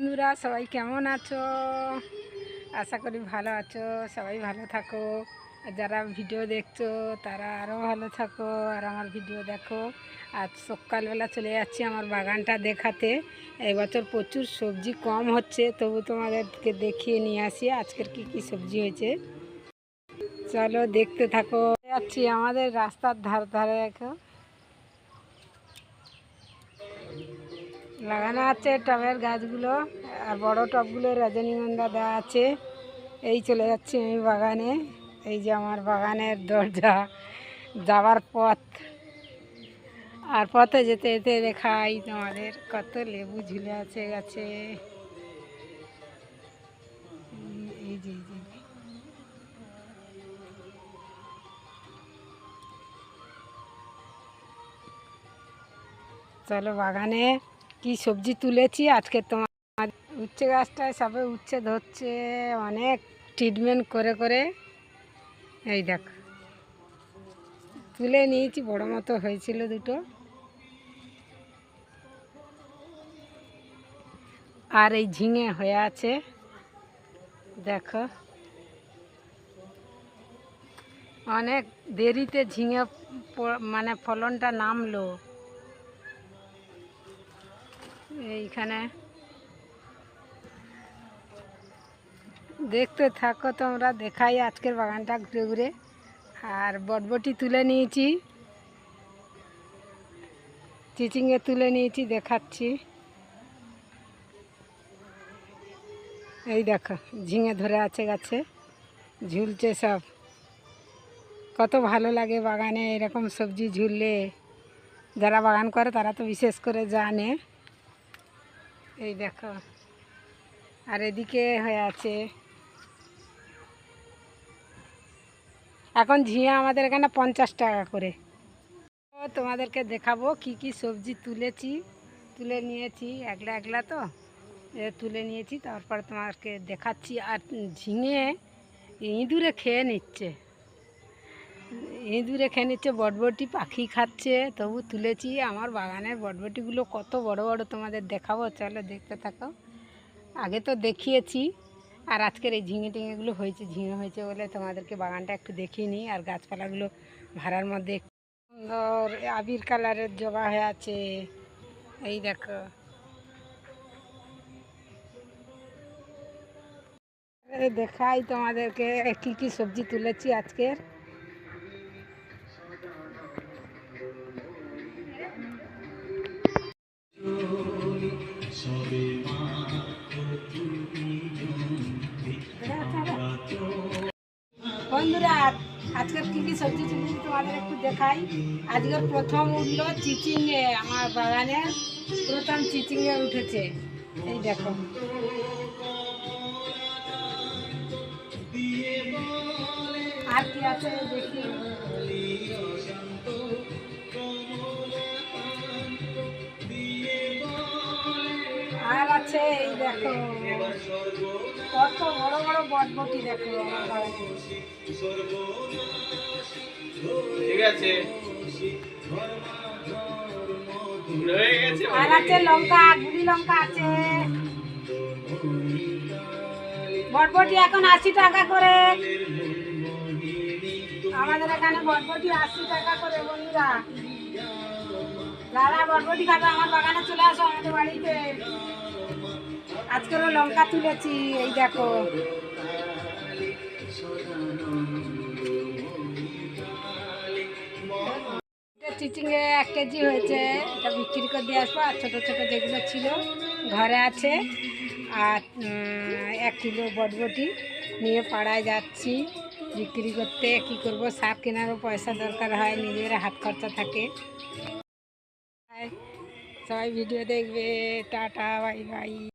বন্ধুরা, সবাই কেমন আছো? আশা করি ভালো আছো, সবাই ভালো থাকো। যারা ভিডিও দেখছ, তারা আরও ভালো থাকো। আর আমার ভিডিও দেখো। আজ সকালবেলা চলে যাচ্ছি আমার বাগানটা দেখাতে। এবছর প্রচুর সবজি কম হচ্ছে, তবু তোমাদেরকে দেখিয়ে নিয়ে আসি আজকের কি কি সবজি হয়েছে। চলো দেখতে থাকো। যাচ্ছি আমাদের রাস্তার ধার ধারে দেখো লাগানো আছে টবের গাছগুলো, আর বড় টবগুলো রজনীগন্ধা দেওয়া আছে। এই চলে যাচ্ছি আমি বাগানে। এই যে আমার বাগানের দরজা, যাওয়ার পথ। আর পথে যেতে যেতে দেখাই তোমাদের, কত লেবু ঝুলে আছে গাছে। এই- যে। চলো বাগানে। কি সবজি তুলেছি? আজকে তোমার উচ্ছে গাছটায় সবে উচ্ছে ধরছে, অনেক ট্রিটমেন্ট করে করে। এই দেখ। তুলে নিয়েছি, বড় মতো হয়েছিল দুটো। আর এই ঝিঙে হয়ে আছে। দেখো। অনেক দেরিতে ঝিঙে মানে ফলনটা নামলো। এইখানে। দেখতে থাকো তোমরা, দেখাই আজকের বাগানটা ঘুরে ঘুরে। আর বটবটি তুলে নিয়েছি। চিচিংয়ে তুলে নিয়েছি, দেখাচ্ছি। এই দেখো, ঝিঙে ধরে আছে গাছে, ঝুলছে সব। কত ভালো লাগে বাগানে এরকম সবজি ঝুললে। যারা বাগান করে তারা তো বিশেষ করে জানে। এই দেখো। আর এদিকে হয়ে আছে। এখন ঝিঙে আমাদের এখানে পঞ্চাশ টাকা করে। তোমাদেরকে দেখাবো কি কি সবজি তুলেছি। তুলে নিয়েছি, একলা একলা তো। তুলে নিয়েছি, তারপর তোমাকে দেখাচ্ছি। আর ঝিঙে ইঁদুরে খেয়ে নিচ্ছে। ইঁদুরে খেয়ে নিচ্ছে, বটবটি পাখি খাচ্ছে। তবু তুলেছি আমার বাগানের বটবটিগুলো কত বড় বড় তোমাদের দেখাবো, চলো দেখতে থাকো। আগে তো দেখিয়েছি, আর আজকের এই ঝিঙে টিঙেগুলো হয়েছে, ঝিঙে হয়েছে বলে তোমাদেরকে বাগানটা একটু দেখিয়ে নিই, আর গাছপালাগুলো ভাড়ার মধ্যে সুন্দর আবির কালারের জবা হয়ে আছে। এই দেখো। দেখাই তোমাদেরকে কী কী সবজি তুলেছি আজকের। বন্ধুরা আজকের কী কী সবজি তুলেছি তোমাদের একটু দেখাই। আজকের প্রথম উঠল চিচিংয়ে, আমার বাগানে প্রথম চিচিংয়ে উঠেছে। এই দেখো। আর কি আছে দেখি। আর আছে এই দেখো। কত বড় বড় বটবটি দেখো ঠিক আছে। আর আছে লঙ্কা গুলি লঙ্কা আছে। বটবটি এখন আশি টাকা করে। আমাদের এখানে বটবটি আশি টাকা করে বন্ধুরা। যারা বটবটি খাবে আমার বাগানে চলে আসো আমাদের বাড়িতে। আজকেরও লঙ্কা তুলেছি, এই দেখো। চিচিংয়ে এক কেজি হয়েছে, এটা বিক্রি করে দিয়ে আসব, আর ছোটো ছোটো যেগুলো ছিল ঘরে আছে, আর এক কিলো বটবটি নিয়ে পাড়ায় যাচ্ছি, বিক্রি করতে, কি করব শাক কেনারও পয়সা দরকার হয়, নিজের হাত খরচা থাকে। সবাই ভিডিও দেখবে, টাটা, বাই বাই।